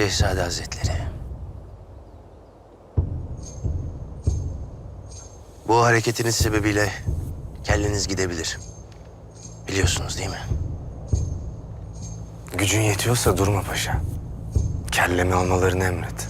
Şehzade Hazretleri. Bu hareketiniz sebebiyle kelleniz gidebilir. Biliyorsunuz değil mi? Gücün yetiyorsa durma paşa. Kellemi almalarını emret.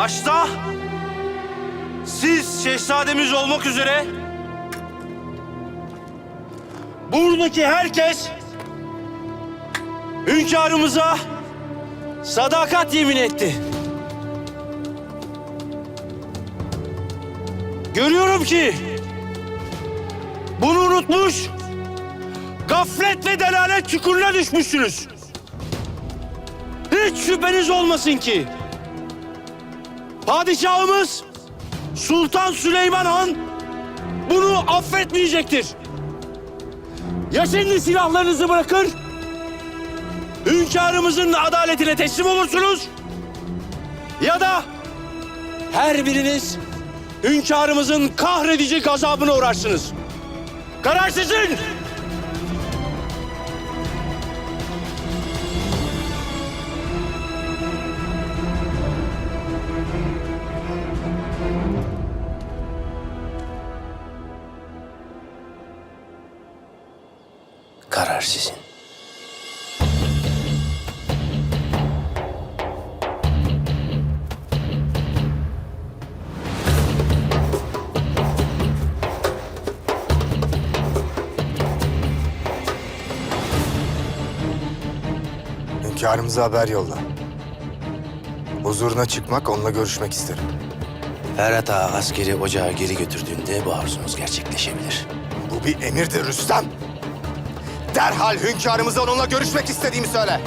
Başta siz şehzademiz olmak üzere buradaki herkes hünkârımıza sadakat yemin etti. Görüyorum ki bunu unutmuş, gaflet ve delalet çukuruna düşmüşsünüz. Hiç şüpheniz olmasın ki Padişahımız Sultan Süleyman Han bunu affetmeyecektir. Ya şimdi silahlarınızı bırakır, hünkârımızın adaletine teslim olursunuz ya da her biriniz hünkârımızın kahredici gazabına uğrarsınız. Karar sizin. Karar sizin. Hünkârımıza haber yolla. Huzuruna çıkmak, onunla görüşmek isterim. Ferhat Ağa askeri ocağa geri götürdüğünde bu arzunuz gerçekleşebilir. Bu bir emirdir Rüstem. Derhal hünkârımıza onunla görüşmek istediğimi söyle.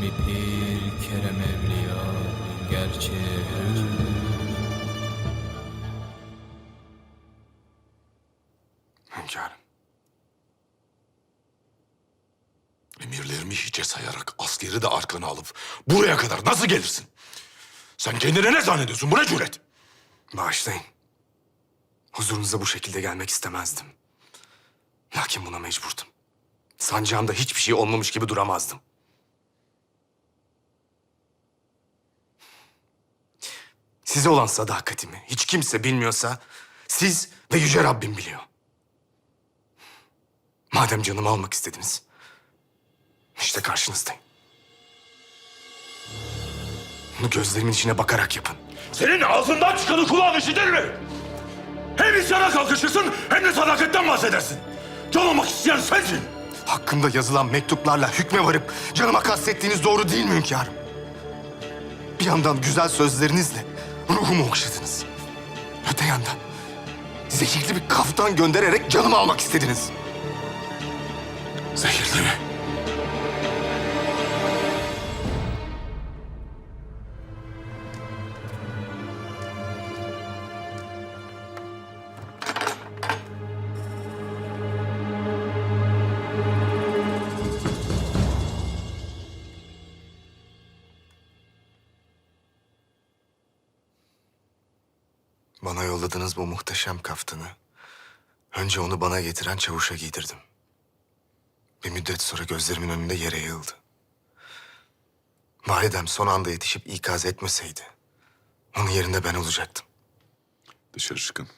Demi pir, kerem evliya, gerçeğe Hünkârım. Emirlerimi hiçe sayarak askeri de arkana alıp buraya kadar nasıl gelirsin? Sen kendine ne zannediyorsun? Bu ne cüret? Bağışlayın. Huzurunuza bu şekilde gelmek istemezdim. Lakin buna mecburdum. Sancağımda hiçbir şey olmamış gibi duramazdım. Size olan sadakatimi hiç kimse bilmiyorsa siz ve Yüce Rabbim biliyor. Madem canımı almak istediniz, işte karşınızdayım. Bunu gözlerimin içine bakarak yapın. Senin ağzından çıkanı kulağın işitir mi? Hem isyana kalkışırsın hem de sadaketten bahsedersin. Can olmak isteyen sensin. Hakkımda yazılan mektuplarla hükme varıp canıma kastettiğiniz doğru değil mi hünkârım? Bir yandan güzel sözlerinizle ruhumu okşadınız. Öte yandan zehirli bir kaftan göndererek canımı almak istediniz. Zehirli mi? Yolladığınız bu muhteşem kaftanı önce onu bana getiren çavuşa giydirdim. Bir müddet sonra gözlerimin önünde yere yığıldı. Validem son anda yetişip ikaz etmeseydi onun yerinde ben olacaktım. Dışarı çıkın.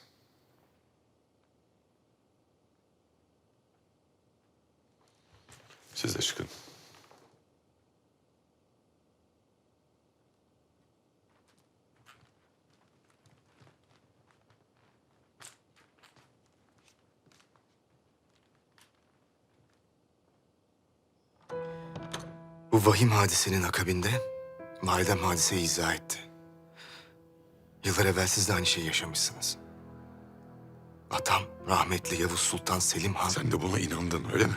Siz de çıkın. Bu vahim hadisenin akabinde validem hadiseyi izah etti. Yıllar evvel siz de aynı şeyi yaşamışsınız. Atam rahmetli Yavuz Sultan Selim Han... Sen de buna inandın öyle mi?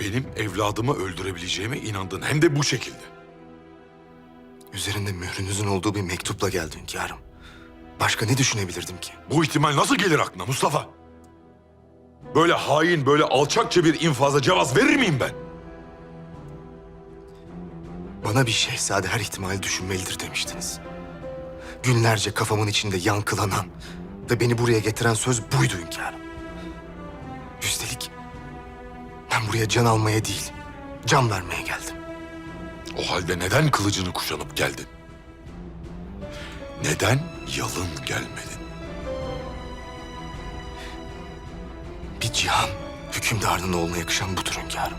Benim evladımı öldürebileceğime inandın hem de bu şekilde. Üzerinde mührünüzün olduğu bir mektupla geldi hünkârım. Başka ne düşünebilirdim ki? Bu ihtimal nasıl gelir aklına Mustafa? Böyle hain, böyle alçakça bir infaza cevaz verir miyim ben? Bana bir şehzade her ihtimali düşünmelidir demiştiniz. Günlerce kafamın içinde yankılanan ve beni buraya getiren söz buydu hünkârım. Üstelik ben buraya can almaya değil, can vermeye geldim. O halde neden kılıcını kuşanıp geldin? Neden yalın gelmedin? Bir cihan hükümdarının oğluna yakışan budur hünkârım.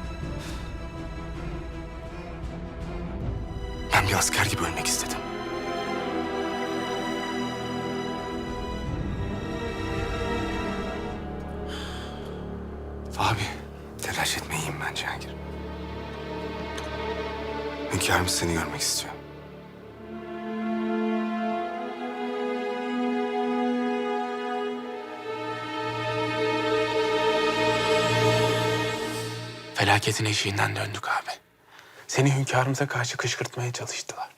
Ben bir asker gibi ölmek istedim. Abi, telaş etme iyiyim ben Cihangir. Hünkârımız seni görmek istiyor. Felaketin eşiğinden döndük abi. Seni hünkârımıza karşı kışkırtmaya çalıştılar.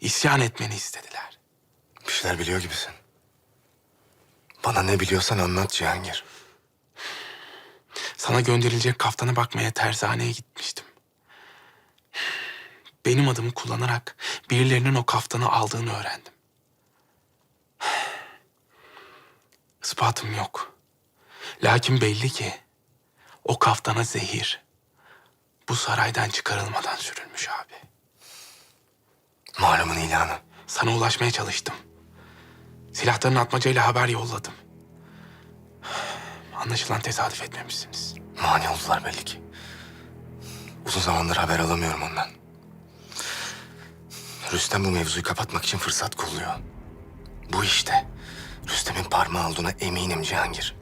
İsyan etmeni istediler. Bir şeyler biliyor gibisin. Bana ne biliyorsan anlat Cihangir. Sana gönderilecek kaftana bakmaya tersaneye gitmiştim. Benim adımı kullanarak birilerinin o kaftanı aldığını öğrendim. Ispatım yok. Lakin belli ki o kaftana zehir bu saraydan çıkarılmadan sürülmüş abi. Malumun ilanı. Sana ulaşmaya çalıştım. Silahların atmacayla haber yolladım. Anlaşılan tesadüf etmemişsiniz. Mani oldular belli ki. Uzun zamandır haber alamıyorum ondan. Rüstem bu mevzuyu kapatmak için fırsat kolluyor. Bu işte Rüstem'in parmağı olduğuna eminim Cihangir.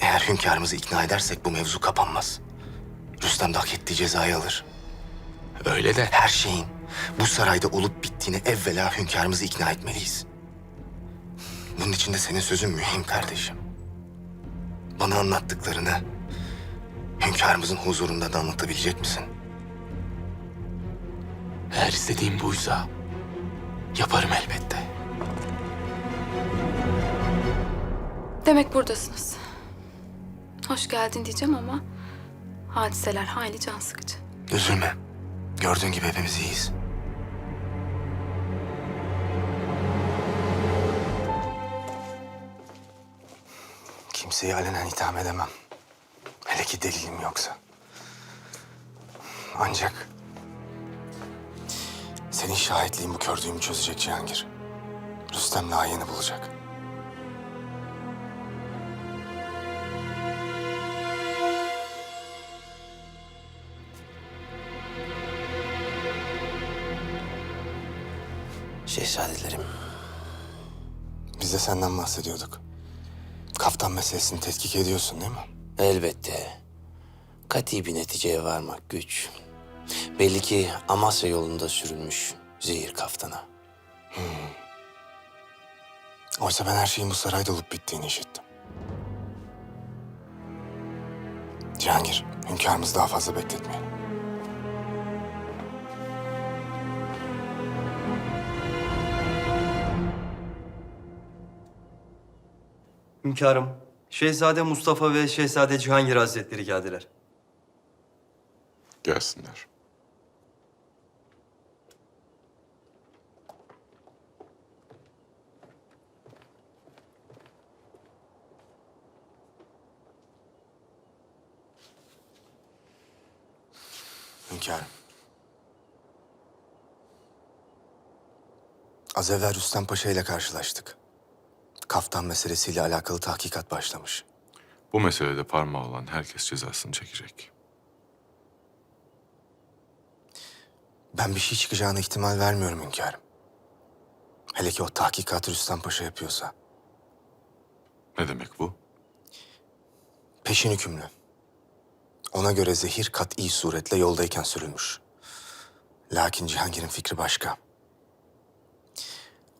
Eğer hünkârımızı ikna edersek bu mevzu kapanmaz. Rüstem de hak ettiği cezayı alır. Öyle de Her şeyin bu sarayda olup bittiğini evvela hünkârımızı ikna etmeliyiz. Bunun için de senin sözün mühim kardeşim. Bana anlattıklarını hünkârımızın huzurunda da anlatabilecek misin? eğer istediğim buysa yaparım elbette. Demek buradasınız. Hoş geldin diyeceğim ama hadiseler hayli can sıkıcı. Üzülme. Gördüğün gibi hepimiz iyiyiz. Kimseyi alenen itham edemem. Hele ki delilim yoksa. Ancak senin şahitliğin bu kördüğümü çözecek Cihangir. Rüstem layığını bulacak. Şehzadelerim, Biz de senden bahsediyorduk. Kaftan meselesini tetkik ediyorsun değil mi? Elbette. Kati bir neticeye varmak güç. Belli ki Amasya yolunda sürülmüş zehir kaftana. Oysa ben her şeyin bu sarayda olup bittiğini işittim. Cihangir, hünkârımızı daha fazla bekletmeyin. Hünkârım, Şehzade Mustafa ve Şehzade Cihangir Hazretleri geldiler. Gelsinler. Hünkârım. Az evvel Rüstem Paşa ile karşılaştık. Kaftan meselesiyle alakalı tahkikat başlamış. Bu meselede parmağı olan herkes cezasını çekecek. Ben bir şey çıkacağına ihtimal vermiyorum hünkârım. Hele ki o tahkikatı Rüstem Paşa yapıyorsa. Ne demek bu? Peşin hükümlü. Ona göre zehir kat'i suretle yoldayken sürülmüş. Lakin Cihangir'in fikri başka.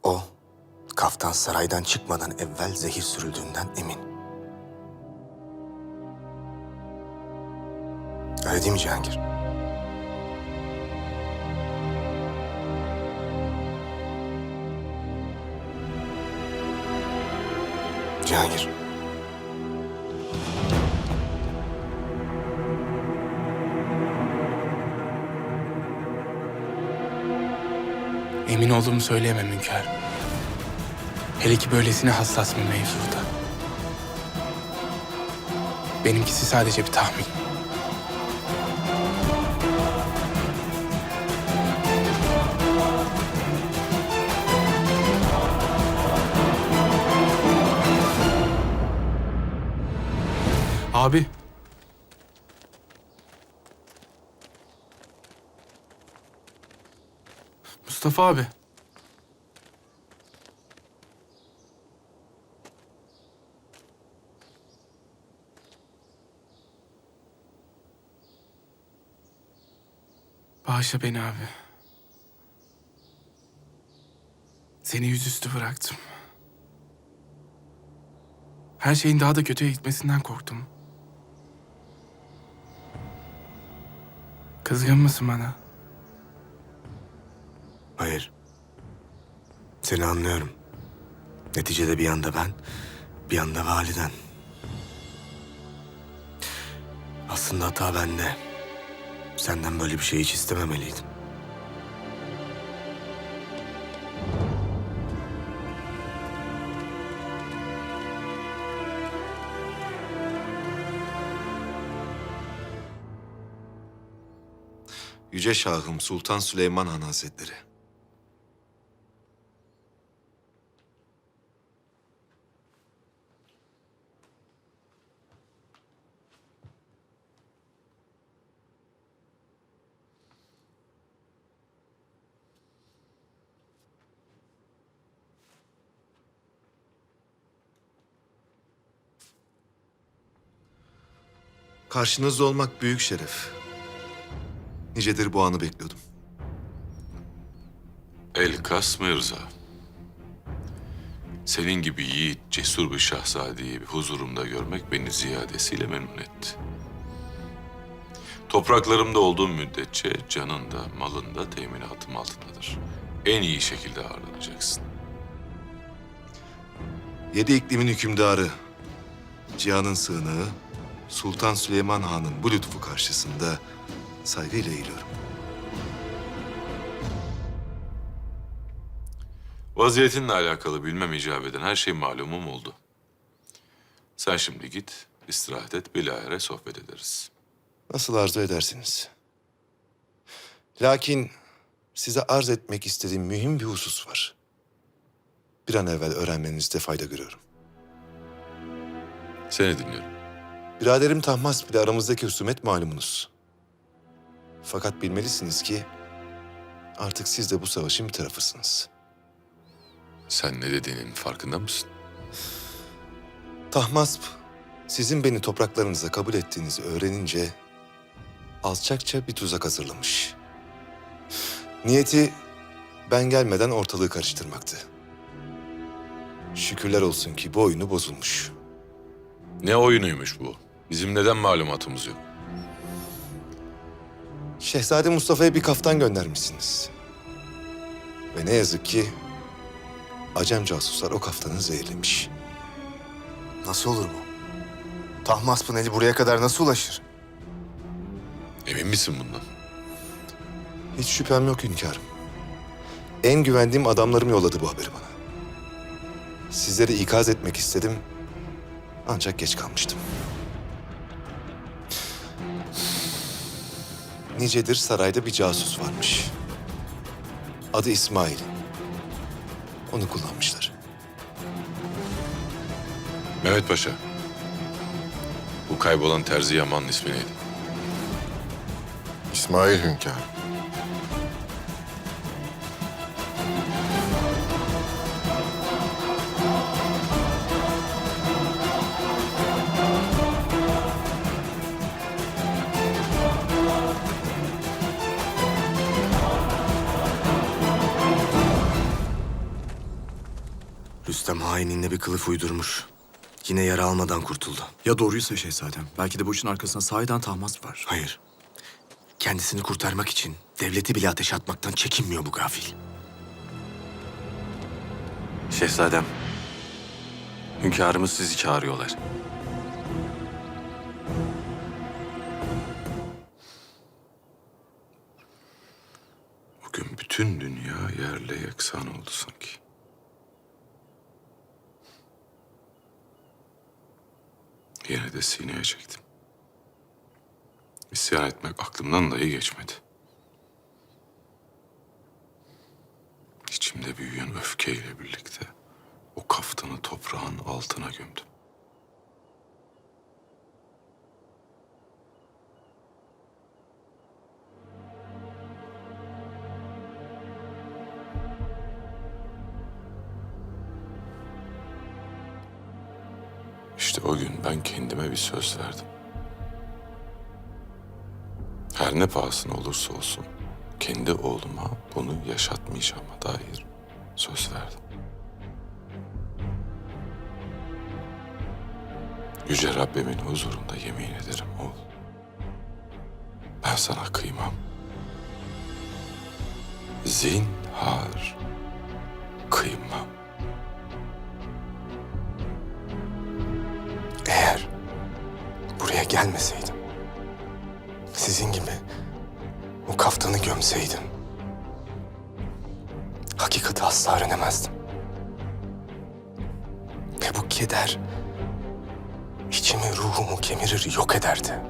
O, kaftan saraydan çıkmadan evvel zehir sürüldüğünden emin. Öyle değil mi Cihangir? Cihangir. Emin olduğumu söyleyemem hünkârım. Hele ki böylesine hassas bir mevzuda. Benimkisi sadece bir tahmin. Abi. Mustafa abi. Bağışla beni abi. Seni yüzüstü bıraktım. Her şeyin daha da kötüye gitmesinden korktum. Kızgın mısın bana? Hayır. Seni anlıyorum. Neticede bir yanda ben, bir yanda validen. Aslında hata bende. Senden böyle bir şey hiç istememeliydim. Yüce Şahım Sultan Süleyman Han Hazretleri. Karşınızda olmak büyük şeref. Nicedir bu anı bekliyordum. Elkas Mirza. Senin gibi yiğit, cesur bir şahzadeyi huzurumda görmek beni ziyadesiyle memnun etti. Topraklarımda olduğum müddetçe canın da malın da teminatım altındadır. En iyi şekilde ağırlanacaksın. Yedi iklimin hükümdarı, cihanın sığınağı, Sultan Süleyman Han'ın bu lütfu karşısında saygıyla eğiliyorum. Vaziyetinle alakalı bilmem icap eden her şey malumum oldu. Sen şimdi git, istirahat et, bilahare sohbet ederiz. Nasıl arzu edersiniz. Lakin size arz etmek istediğim mühim bir husus var. Bir an evvel öğrenmenizde fayda görüyorum. Seni dinliyorum. Biraderim Tahmas bile aramızdaki husumet malumunuz. Fakat bilmelisiniz ki artık siz de bu savaşın bir tarafısınız. Sen ne dediğinin farkında mısın? Tahmasp, sizin beni topraklarınıza kabul ettiğinizi öğrenince alçakça bir tuzak hazırlamış. Niyeti ben gelmeden ortalığı karıştırmaktı. Şükürler olsun ki bu oyunu bozulmuş. Ne oyunuymuş bu? Bizim neden malumatımız yok? Şehzade Mustafa'ya bir kaftan göndermişsiniz. Ve ne yazık ki Acem casuslar o kaftanı zehirlemiş. Nasıl olur bu? Tahmasp'ın eli buraya kadar nasıl ulaşır? Emin misin bundan? Hiç şüphem yok hünkârım. En güvendiğim adamlarım yolladı bu haberi bana. Sizleri ikaz etmek istedim. Ancak geç kalmıştım. Nicedir sarayda bir casus varmış. Adı İsmail. Onu kullanmışlar. Mehmet Paşa. Bu kaybolan Terzi Yaman'ın ismi neydi? İsmail Hünkâr. Hainliğine bir kılıf uydurmuş. Yine yara almadan kurtuldu. Ya doğruysa şehzadem. Belki de bu işin arkasında sahiden tahmas var. Hayır. Kendisini kurtarmak için devleti bile ateşe atmaktan çekinmiyor bu gafil. Şehzadem. Hünkârımız sizi çağırıyorlar. Bugün bütün dünya yerle yeksan oldu sanki. Yine de sineye çektim. İsyan etmek aklımdan dahi geçmedi. İçimde büyüyen öfkeyle birlikte o kaftanı toprağın altına gömdüm. O gün ben kendime bir söz verdim. Her ne pahasına olursa olsun kendi oğluma bunu yaşatmayacağıma dair söz verdim. Yüce Rabbimin huzurunda yemin ederim oğul. Ben sana kıymam. Zinhar kıymam. Buraya gelmeseydim, sizin gibi o kaftanı gömseydim, hakikati asla öğrenemezdim. Ve bu keder içimi, ruhumu kemirir, yok ederdi.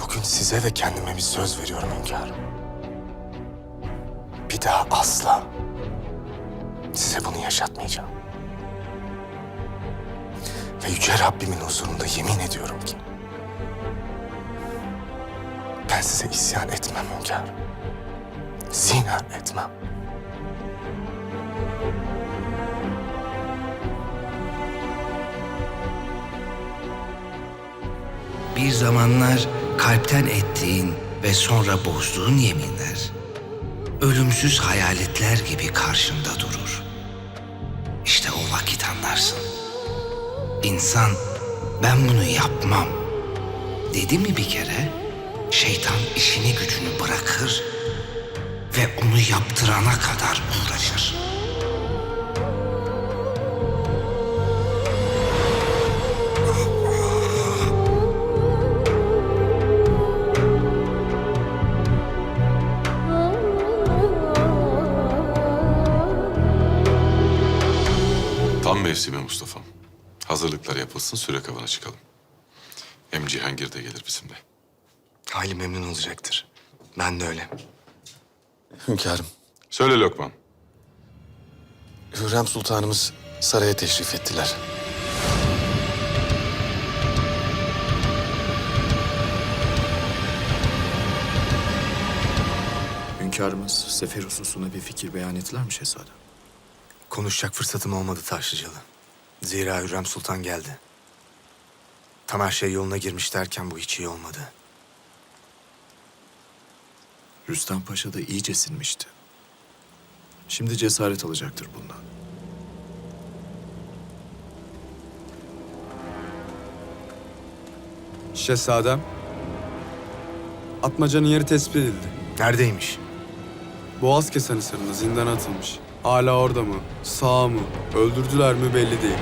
Bugün size ve kendime bir söz veriyorum hünkârım. Bir daha asla size bunu yaşatmayacağım. Ve Yüce Rabbimin huzurunda yemin ediyorum ki ben size isyan etmem hünkârım. Zinhar etmem. Bir zamanlar kalpten ettiğin ve sonra bozduğun yeminler ölümsüz hayaletler gibi karşında durur. İşte o vakit anlarsın. İnsan ben bunu yapmam dedi mi bir kere şeytan işini gücünü bırakır ve onu yaptırana kadar uğraşır. Hazırlıklar yapılsın, süre kavana çıkalım. Hem Cihangir de gelir bizimle. Hayli memnun olacaktır. Ben de öyle. Hünkârım, Söyle Lokman. Hürrem Sultanımız saraya teşrif ettiler. Hünkârım Hünkârımız sefer hususuna bir fikir beyan ettiler mi şehzadem? Konuşacak fırsatım olmadı Taşlıcalı. Zira Hürrem Sultan geldi. Tam her şey yoluna girmiş derken bu hiç iyi olmadı. Rüstem Paşa da iyice sinmişti. Şimdi cesaret alacaktır bundan. Şehzadem. Atmaca'nın yeri tespit edildi. Neredeymiş? Boğaz kesen hisarında zindana atılmış. Hala orada mı? Sağ mı? Öldürdüler mi belli değil.